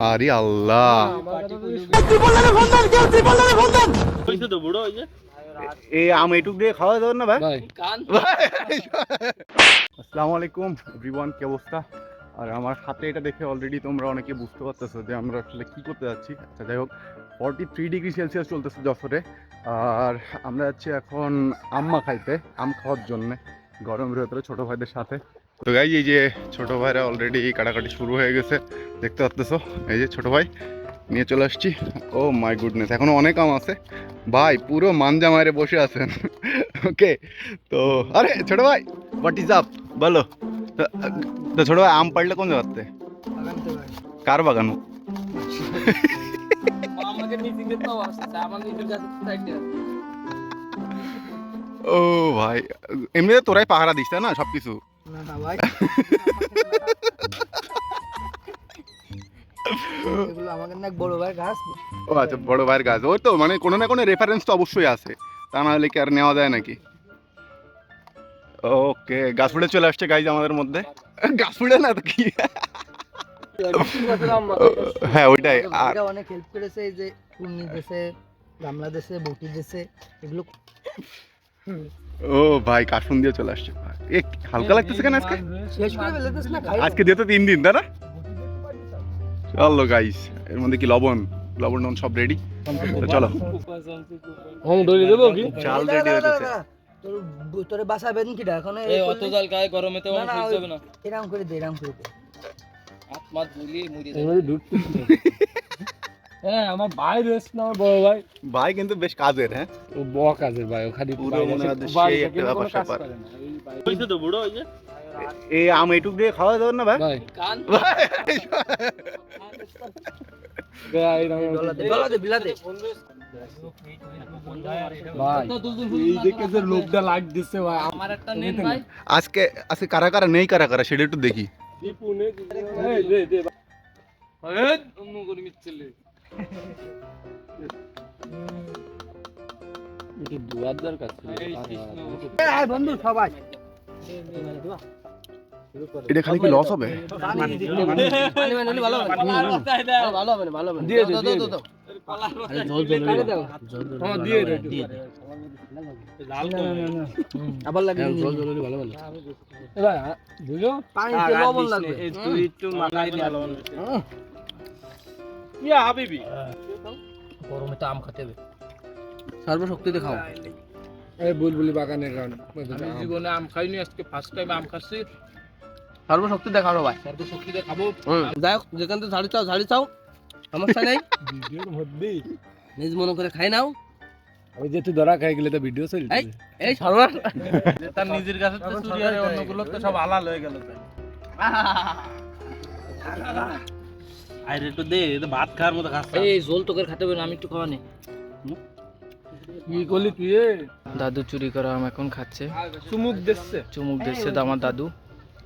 আরে আল্লাহ। হয়েছে বুড়ো ওই যে। এই আম এটুক দিয়ে খাওয়া যাবে না ভাই? ভাই। আসসালামু আলাইকুম এভরিওয়ান কি অবস্থা? আর আমার হাতে এটা দেখে অলরেডি তোমরা অনেকে বুঝতে পারতেছো যে আমরা আসলে কি করতে যাচ্ছি। আচ্ছা যাই হোক ফর্টি থ্রি ডিগ্রি সেলসিয়াস চলতেছে যশোরে। আর আমরা যাচ্ছি এখন আম্মা খাইতে আম খাওয়ার জন্যে গরমের ভেতরে ছোটো ভাইদের সাথে। তো গাই এই যে ছোটো ভাইরা অলরেডি কাটাকাটি শুরু হয়ে গেছে। দেখতে পাচ্তেছো? এই যে ছোটো ভাই নিয়ে চলে আসছি। ও মাই গুডনেস এখনও অনেক আম আছে। ভাই পুরো মানজা মারে বসে আছেন। ওকে তো আরে ছোট ভাই হোয়াট ইজ আপ বলো। তো- ছোট ভাই আম পাড়লে কোন জায়গাতে? কার বাগানো ও ভাই এমনিতে তোরাই পাহারা দিস না সব কিছু না ভাই। এগুলো আমাকে না বড় ভাই গাছ। ও আচ্ছা বড় ভাইয়ের গাছ। ওই তো মানে কোনো না কোনো রেফারেন্স তো অবশ্যই আছে। তা না হলে কি আর নেওয়া যায় নাকি? ওকে গাছ ফুটে চলে আসছে গাইজ আমাদের মধ্যে। গাছ ফুটে না তো কি? হ্যাঁ ওইটাই। আর অনেক হেল্প করেছে এই যে কুর্নি দেশে গামলা দেশে বটি দেশে এগুলো ও ভাই কার্টুন দিয়ে চলে আসছে। এ হালকা লাগতেছে কেন আজকে? শেষ করে ফেলেছিস না আজকে দিয়ে তো তিন দিন তাই না? চলো গাইস এর মধ্যে কি লবণ? লবণ টবণ সব রেডি চলো। হোম ডলি দেবো কি? চাল রেডি হয়েছে তোর বু- তোরে বাসাবেন কিটা এখন এই অত জাল গায়ে গরমে তো ওই- যাবে না। এরাম করে দে এরাম করে দে। মাত ধুলি মুড়ি হ্যাঁ আমার ভাই রয়েছে না আমার বড় ভাই। ভাই কিন্তু বেশ কাজের হ্যাঁ? ও বক কাজের ভাই ও খালি পুরো মনে হয় সেই একটা ব্যাপার স্যাপার। হয়েছে তো বুড়ো ওই যে? এই আম এটুক দিয়ে খাওয়া যাবে না ভাই ভাই কান ডলা দে ডলা দে বিলা দে ভাই এই যে কেসের লোকটা লাগ দিচ্ছে ভাই আমার একটা নেন ভাই আজকে আজকে কারা কারা নেই কারা কারা সেটা একটু দেখি বন্ধু সবাই এটা খালি কি লস হবে? মানে। হ্যাঁ। আবার। ইয়া গরমে তো আম খেতে হবে। সর্বশক্তিতে খাও। এই বুলবুলি বাগানের গান আমি জীবনে আম খাইনি আজকে ফার্স্ট টাইম আম খাচ্ছি। সর্বশক্তিতে খাও ভাই। সর্বশক্তিতে খাব যাই হোক যেখান থেকে ঝাড়ি চাও ঝাড়ি চাও। সমস্যা নেই। নিজ মনে করে খাই নাও। ওই যে তুই ধরা খাই গেলে তো ভিডিও চলছে এই তার নিজের কাছে তো চুরি আর অন্যগুলো তো সব আলাল হয়ে গেল আরে একটু দে এটা ভাত খাওয়ার মতো খাস এই ঝোল তোকে খেতে হবে না আমি একটু খাওয়া নেই। কি করলি তুই দাদু চুরি করা আম এখন খাচ্ছে। চুমুক দিচ্ছে। চুমুক দিচ্ছে তো আমার দাদু।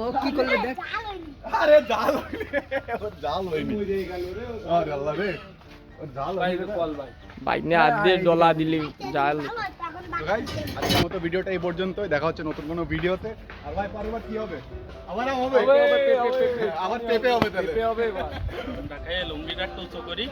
ও কি করলে দেখ। আরে জাল ওর জাল হয়নি। আরে আল্লাহ রে ওর জাল হয়নি বাইনে হাত দিয়ে ডলা দিলি জাল। guys, আজকের মতো ভিডিওটা এই পর্যন্তই। দেখা হচ্ছে নতুন কোনো ভিডিওতে। আর ভাই পরের কি হবে? আবার হবে আবার পেঁপে হবে তাহলে। লুঙ্গিটা একটু উঁচু করি।